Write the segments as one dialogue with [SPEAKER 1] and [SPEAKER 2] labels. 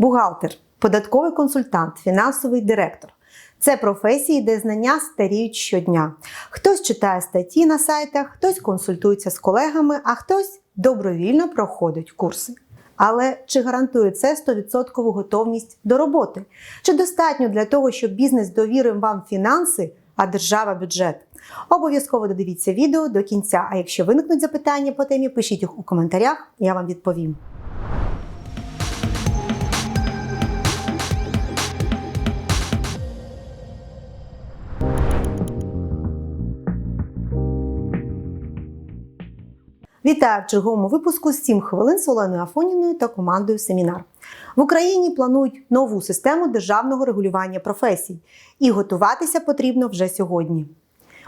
[SPEAKER 1] Бухгалтер, податковий консультант, фінансовий директор. Це професії, де знання старіють щодня. Хтось читає статті на сайтах, хтось консультується з колегами, а хтось добровільно проходить курси. Але чи гарантує це 100% готовність до роботи? Чи достатньо для того, щоб бізнес довірив вам фінанси, а держава бюджет? Обов'язково додивіться відео до кінця. А якщо виникнуть запитання по темі, пишіть їх у коментарях, я вам відповім. Вітаю в черговому випуску 7 хвилин з Оленою Афоніною та командою Семінар. В Україні планують нову систему державного регулювання професій, і готуватися потрібно вже сьогодні.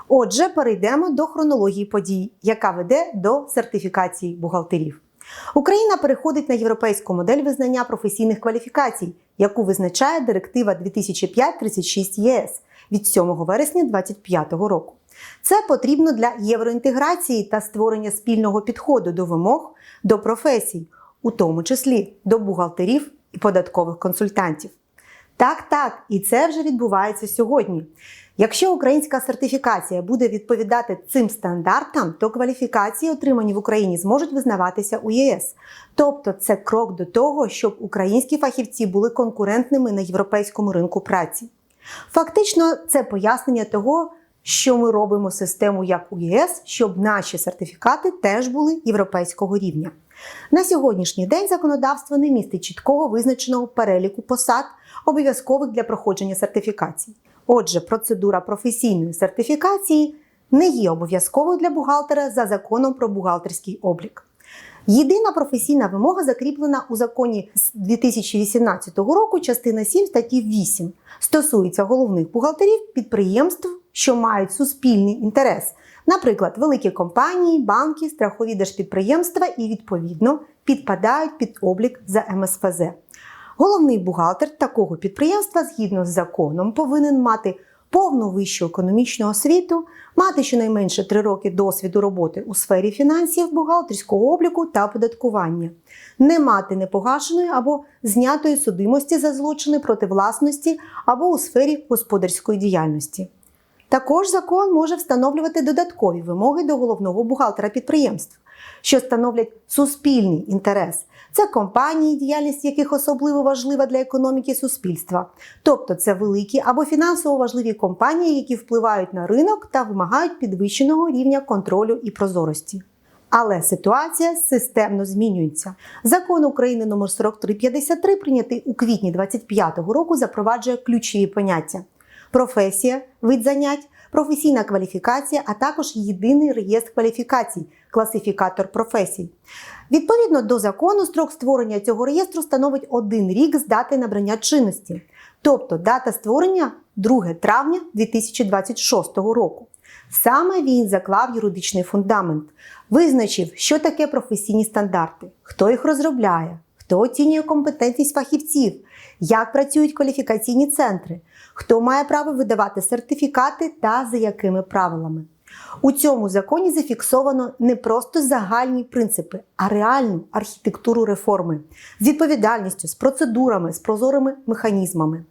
[SPEAKER 1] Отже, перейдемо до хронології подій, яка веде до сертифікації бухгалтерів. Україна переходить на європейську модель визнання професійних кваліфікацій, яку визначає директива 2005-36 ЄС від 7 вересня 2025 року. Це потрібно для євроінтеграції та створення спільного підходу до вимог до професій, у тому числі до бухгалтерів і податкових консультантів. Так, так, і це вже відбувається сьогодні. Якщо українська сертифікація буде відповідати цим стандартам, то кваліфікації, отримані в Україні, зможуть визнаватися у ЄС. Тобто це крок до того, щоб українські фахівці були конкурентними на європейському ринку праці. Фактично, це пояснення того, що ми робимо систему як у ЄС, щоб наші сертифікати теж були європейського рівня. На сьогоднішній день законодавство не містить чіткого визначеного переліку посад, обов'язкових для проходження сертифікацій. Отже, процедура професійної сертифікації не є обов'язковою для бухгалтера за законом про бухгалтерський облік. Єдина професійна вимога закріплена у законі з 2018 року, частина 7 статті 8, стосується головних бухгалтерів підприємств, що мають суспільний інтерес, наприклад, великі компанії, банки, страхові держпідприємства і, відповідно, підпадають під облік за МСФЗ. Головний бухгалтер такого підприємства, згідно з законом, повинен мати повну вищу економічну освіту, мати щонайменше 3 роки досвіду роботи у сфері фінансів, бухгалтерського обліку та оподаткування, не мати непогашеної або знятої судимості за злочини проти власності або у сфері господарської діяльності. Також закон може встановлювати додаткові вимоги до головного бухгалтера підприємств, що становлять суспільний інтерес. Це компанії, діяльність яких особливо важлива для економіки суспільства, тобто це великі або фінансово важливі компанії, які впливають на ринок та вимагають підвищеного рівня контролю і прозорості. Але ситуація системно змінюється. Закон України номер 4353, прийнятий у квітні 2025 року, запроваджує ключові поняття: професія, вид занять, професійна кваліфікація, а також єдиний реєстр кваліфікацій, класифікатор професій. Відповідно до закону, строк створення цього реєстру становить один рік з дати набрання чинності, тобто дата створення 2 травня 2026 року. Саме він заклав юридичний фундамент, визначив, що таке професійні стандарти, хто їх розробляє, хто оцінює компетентність фахівців, як працюють кваліфікаційні центри, хто має право видавати сертифікати та за якими правилами. У цьому законі зафіксовано не просто загальні принципи, а реальну архітектуру реформи з відповідальністю, з процедурами, з прозорими механізмами.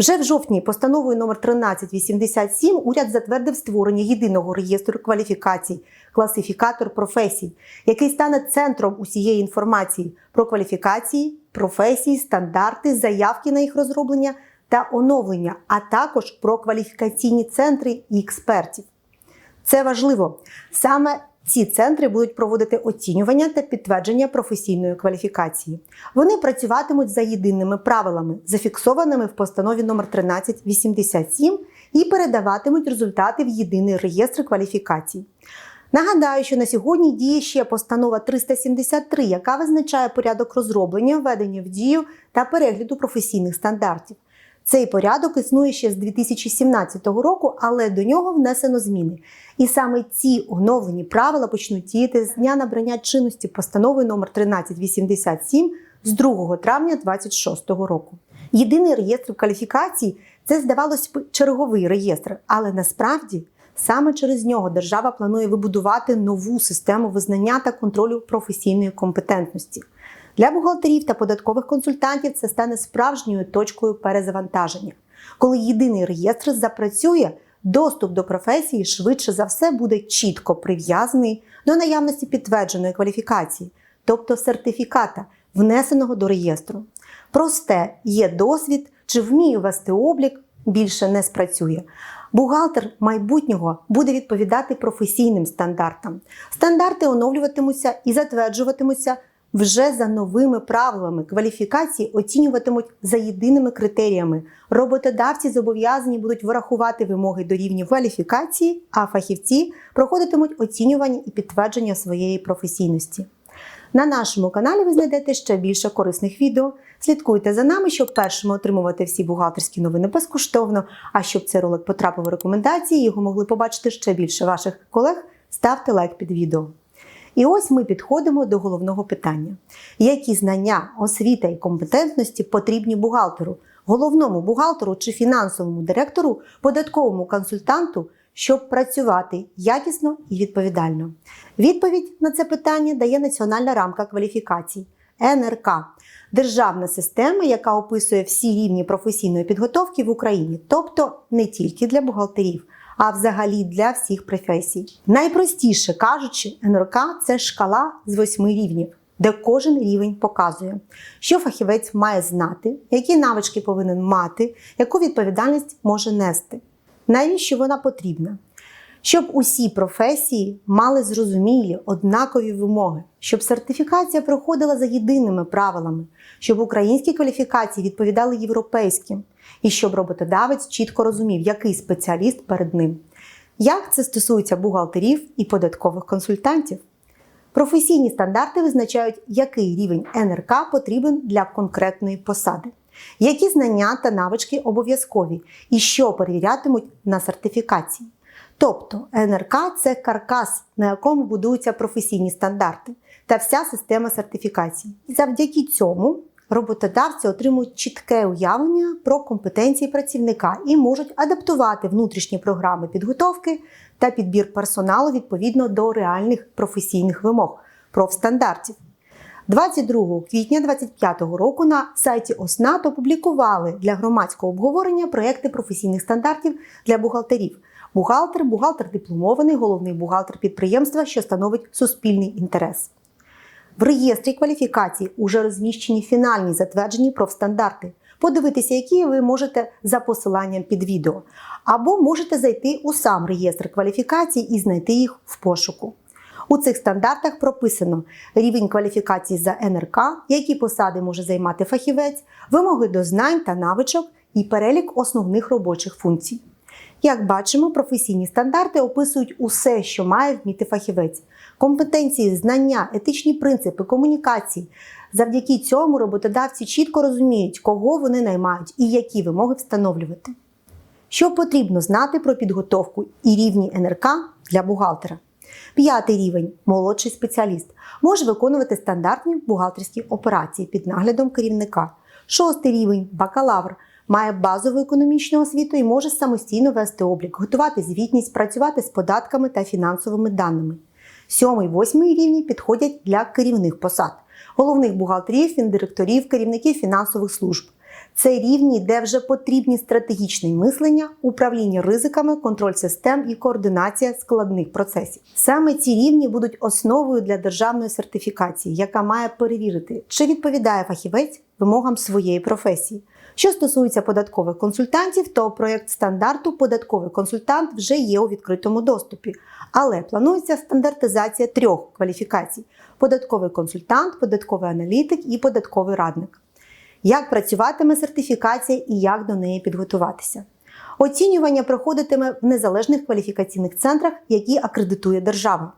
[SPEAKER 1] Вже в жовтні постановою номер 1387 уряд затвердив створення єдиного реєстру кваліфікацій, класифікатор професій, який стане центром усієї інформації про кваліфікації, професії, стандарти, заявки на їх розроблення та оновлення, а також про кваліфікаційні центри і експертів. Це важливо. Саме ці центри будуть проводити оцінювання та підтвердження професійної кваліфікації. Вони працюватимуть за єдиними правилами, зафіксованими в постанові номер 1387 і передаватимуть результати в єдиний реєстр кваліфікацій. Нагадаю, що на сьогодні діє ще постанова 373, яка визначає порядок розроблення, введення в дію та перегляду професійних стандартів. Цей порядок існує ще з 2017 року, але до нього внесено зміни. І саме ці оновлені правила почнуть діяти з дня набрання чинності постанови номер 1387 з 2 травня 2026 року. Єдиний реєстр кваліфікацій це здавалось б черговий реєстр, але насправді саме через нього держава планує вибудувати нову систему визнання та контролю професійної компетентності. Для бухгалтерів та податкових консультантів це стане справжньою точкою перезавантаження. Коли єдиний реєстр запрацює, доступ до професії швидше за все буде чітко прив'язаний до наявності підтвердженої кваліфікації, тобто сертифіката, внесеного до реєстру. Просте є досвід чи вмію вести облік, більше не спрацює. Бухгалтер майбутнього буде відповідати професійним стандартам. Стандарти оновлюватимуться і затверджуватимуться вже за новими правилами. Кваліфікації оцінюватимуть за єдиними критеріями. Роботодавці зобов'язані будуть врахувати вимоги до рівня кваліфікації, а фахівці проходитимуть оцінювання і підтвердження своєї професійності. На нашому каналі ви знайдете ще більше корисних відео. Слідкуйте за нами, щоб першими отримувати всі бухгалтерські новини безкоштовно. А щоб цей ролик потрапив у рекомендації, його могли побачити ще більше ваших колег. Ставте лайк під відео. І ось ми підходимо до головного питання: які знання, освіта і компетентності потрібні бухгалтеру, головному бухгалтеру чи фінансовому директору, податковому консультанту, щоб працювати якісно і відповідально? Відповідь на це питання дає Національна рамка кваліфікацій НРК. Державна система, яка описує всі рівні професійної підготовки в Україні, тобто не тільки для бухгалтерів, а взагалі для всіх професій. Найпростіше кажучи, НРК це шкала з восьми рівнів, де кожен рівень показує, що фахівець має знати, які навички повинен мати, яку відповідальність може нести, навіщо вона потрібна. Щоб усі професії мали зрозумілі однакові вимоги, щоб сертифікація проходила за єдиними правилами, щоб українські кваліфікації відповідали європейським, і щоб роботодавець чітко розумів, який спеціаліст перед ним. Як це стосується бухгалтерів і податкових консультантів? Професійні стандарти визначають, який рівень НРК потрібен для конкретної посади, які знання та навички обов'язкові і що перевірятимуть на сертифікації. Тобто НРК це каркас, на якому будуються професійні стандарти та вся система сертифікацій. І завдяки цьому роботодавці отримують чітке уявлення про компетенції працівника і можуть адаптувати внутрішні програми підготовки та підбір персоналу відповідно до реальних професійних вимог профстандартів. 22 квітня 2025 року на сайті ОСНАТ опублікували для громадського обговорення проекти професійних стандартів для бухгалтерів. Бухгалтер, бухгалтер дипломований, головний бухгалтер підприємства, що становить суспільний інтерес. В реєстрі кваліфікацій уже розміщені фінальні затверджені профстандарти, подивитися, які ви можете за посиланням під відео, або можете зайти у сам реєстр кваліфікацій і знайти їх в пошуку. У цих стандартах прописано рівень кваліфікації за НРК, які посади може займати фахівець, вимоги до знань та навичок і перелік основних робочих функцій. Як бачимо, професійні стандарти описують усе, що має вміти фахівець: компетенції, знання, етичні принципи, комунікації. Завдяки цьому роботодавці чітко розуміють, кого вони наймають і які вимоги встановлювати. Що потрібно знати про підготовку і рівні НРК для бухгалтера? П'ятий рівень молодший спеціаліст може виконувати стандартні бухгалтерські операції під наглядом керівника. Шостий рівень бакалавр має базову економічну освіту і може самостійно вести облік, готувати звітність, працювати з податками та фінансовими даними. Сьомий, восьмий рівні підходять для керівних посад, головних бухгалтерів, фіндиректорів, керівників фінансових служб. Це рівні, де вже потрібні стратегічне мислення, управління ризиками, контроль систем і координація складних процесів. Саме ці рівні будуть основою для державної сертифікації, яка має перевірити, чи відповідає фахівець вимогам своєї професії. Що стосується податкових консультантів, то проєкт стандарту податковий консультант вже є у відкритому доступі, але планується стандартизація трьох кваліфікацій: податковий консультант, податковий аналітик і податковий радник. Як працюватиме сертифікація і як до неї підготуватися? Оцінювання проходитиме в незалежних кваліфікаційних центрах, які акредитує держава.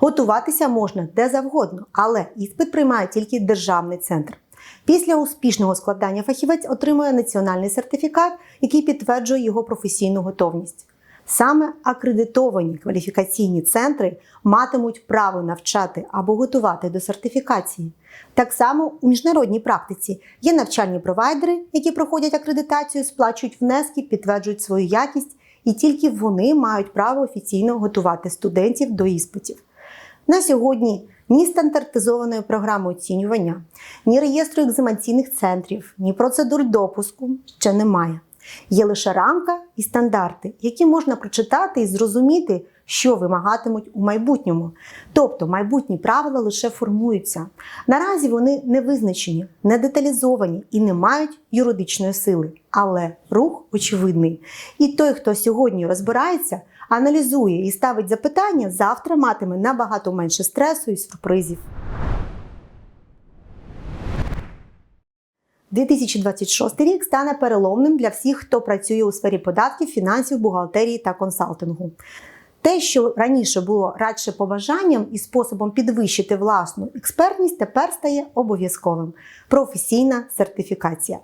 [SPEAKER 1] Готуватися можна де завгодно, але іспит приймає тільки державний центр. Після успішного складання фахівець отримує національний сертифікат, який підтверджує його професійну готовність. Саме акредитовані кваліфікаційні центри матимуть право навчати або готувати до сертифікації. Так само у міжнародній практиці є навчальні провайдери, які проходять акредитацію, сплачують внески, підтверджують свою якість, і тільки вони мають право офіційно готувати студентів до іспитів. На сьогодні ні стандартизованої програми оцінювання, ні реєстру екзаменційних центрів, ні процедур допуску ще немає. Є лише рамка і стандарти, які можна прочитати і зрозуміти, що вимагатимуть у майбутньому. Тобто майбутні правила лише формуються. Наразі вони не визначені, не деталізовані і не мають юридичної сили. Але рух очевидний. І той, хто сьогодні розбирається, аналізує і ставить запитання, завтра матиме набагато менше стресу і сюрпризів. 2026 рік стане переломним для всіх, хто працює у сфері податків, фінансів, бухгалтерії та консалтингу. Те, що раніше було радше побажанням і способом підвищити власну експертність, тепер стає обов'язковим професійна сертифікація.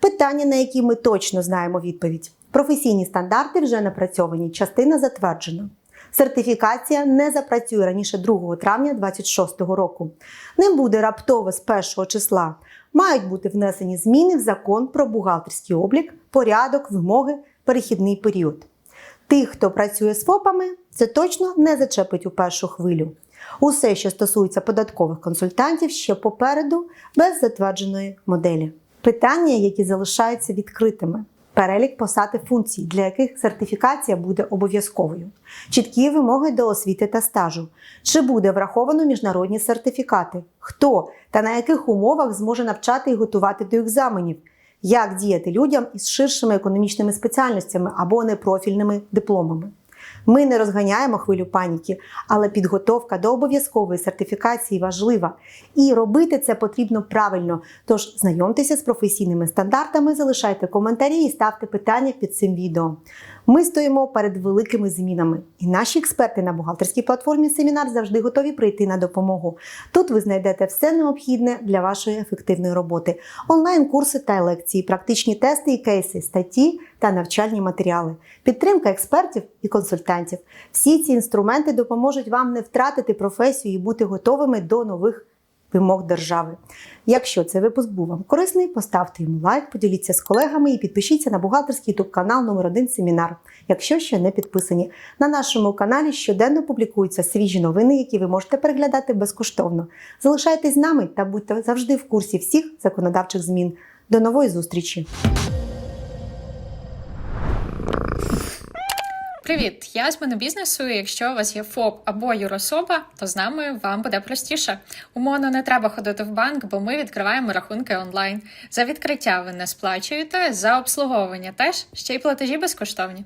[SPEAKER 1] Питання, на які ми точно знаємо відповідь. Професійні стандарти вже напрацьовані, частина затверджена. Сертифікація не запрацює раніше 2 травня 2026 року. Не буде раптово з 1 числа. Мають бути внесені зміни в закон про бухгалтерський облік, порядок, вимоги, перехідний період. Тих, хто працює з ФОПами, це точно не зачепить у першу хвилю. Усе, що стосується податкових консультантів, ще попереду без затвердженої моделі. Питання, які залишаються відкритими. Перелік посад і функцій, для яких сертифікація буде обов'язковою, чіткі вимоги до освіти та стажу, чи буде враховано міжнародні сертифікати, хто та на яких умовах зможе навчати і готувати до екзаменів, як діяти людям із ширшими економічними спеціальностями або непрофільними дипломами. Ми не розганяємо хвилю паніки, але підготовка до обов'язкової сертифікації важлива. І робити це потрібно правильно. Тож знайомтеся з професійними стандартами, залишайте коментарі і ставте питання під цим відео. Ми стоїмо перед великими змінами, і наші експерти на бухгалтерській платформі семінар завжди готові прийти на допомогу. Тут ви знайдете все необхідне для вашої ефективної роботи: онлайн-курси та лекції, практичні тести і кейси, статті та навчальні матеріали, підтримка експертів і консультантів. Всі ці інструменти допоможуть вам не втратити професію і бути готовими до нових вимог держави. Якщо цей випуск був вам корисний, поставте йому лайк, поділіться з колегами і підпишіться на бухгалтерський youtube канал номер 1 семінар, якщо ще не підписані. На нашому каналі щоденно публікуються свіжі новини, які ви можете переглядати безкоштовно. Залишайтесь з нами та будьте завжди в курсі всіх законодавчих змін. До нової зустрічі!
[SPEAKER 2] Привіт, я з монобізнесу. і Якщо у вас є ФОП або юрособа, то з нами вам буде простіше. Умовно не треба ходити в банк, бо ми відкриваємо рахунки онлайн. За відкриття ви не сплачуєте, за обслуговування теж ще й платежі безкоштовні.